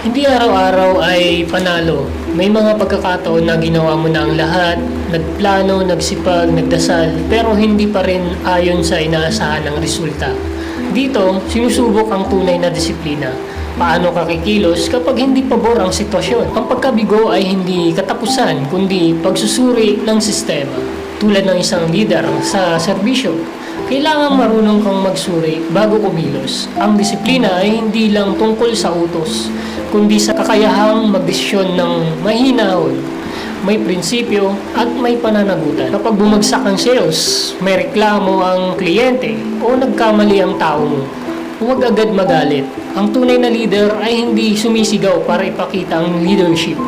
Hindi araw-araw ay panalo. May mga pagkakataon na ginawa mo na ang lahat, nagplano, nagsipag, nagdasal, pero hindi pa rin ayon sa inaasahan ng resulta. Dito, sinusubok ang tunay na disiplina. Paano ka kikilos kapag hindi pabor ang sitwasyon? Ang pagkabigo ay hindi katapusan, kundi pagsusuri ng sistema. Tulad ng isang leader sa serbisyo, kailangan marunong kang magsuri bago kumilos. Ang disiplina ay hindi lang tungkol sa utos, kundi sa kakayahang magdesisyon ng mahinahon, may prinsipyo at may pananagutan. Kapag bumagsak ang sales, may reklamo ang kliyente o nagkamali ang tao mo, huwag agad magalit. Ang tunay na leader ay hindi sumisigaw para ipakita ang leadership.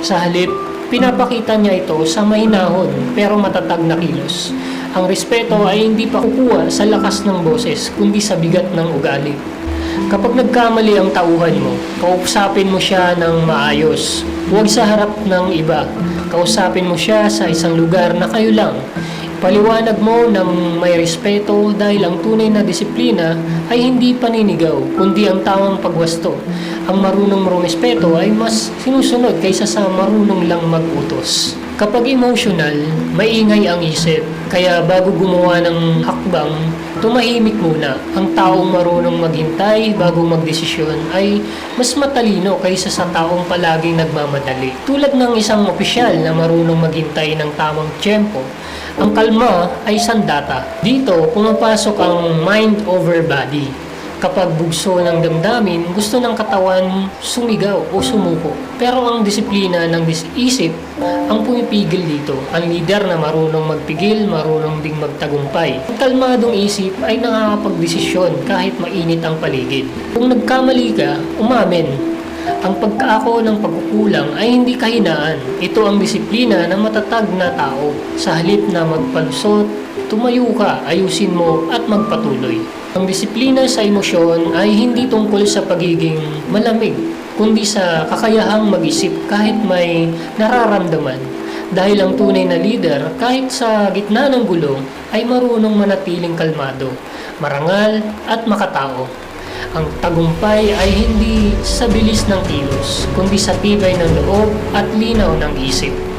Sa halip, pinapakita niya ito sa mahinahon pero matatag na kilos. Ang respeto ay hindi pa kukuha sa lakas ng boses, kundi sa bigat ng ugali. Kapag nagkamali ang tauhan mo, kausapin mo siya ng maayos. Huwag sa harap ng iba. Kausapin mo siya sa isang lugar na kayo lang. Paliwanag mo ng may respeto dahil ang tunay na disiplina ay hindi paninigaw, kundi ang tamang pagwasto. Ang marunong rumespeto ay mas sinusunod kaysa sa marunong lang magutos. Kapag emotional, maingay ang isip, kaya bago gumawa ng hakbang, tumahimik muna. Ang taong marunong maghintay bago magdesisyon ay mas matalino kaysa sa taong palaging nagmamadali. Tulad ng isang opisyal na marunong maghintay ng tamang tiyempo, ang kalma ay sandata. Dito, pumapasok ang mind over body. Kapag bugso ng damdamin, gusto ng katawan sumigaw o sumuko. Pero ang disiplina ng isip ang pumipigil dito. Ang leader na marunong magpigil, marunong ding magtagumpay. Ang kalmadong isip ay nakakapagdesisyon kahit mainit ang paligid. Kung nagkamali ka, umamin. Ang pagkaako ng pagkukulang ay hindi kahinaan. Ito ang disiplina ng matatag na tao. Sa halip na magpalusot, tumayo ka, ayusin mo at magpatuloy. Ang disiplina sa emosyon ay hindi tungkol sa pagiging malamig, kundi sa kakayahang mag-isip kahit may nararamdaman. Dahil ang tunay na leader, kahit sa gitna ng gulo, ay marunong manatiling kalmado, marangal at makatao. Ang tagumpay ay hindi sa bilis ng kilos, kundi sa tibay ng loob at linaw ng isip.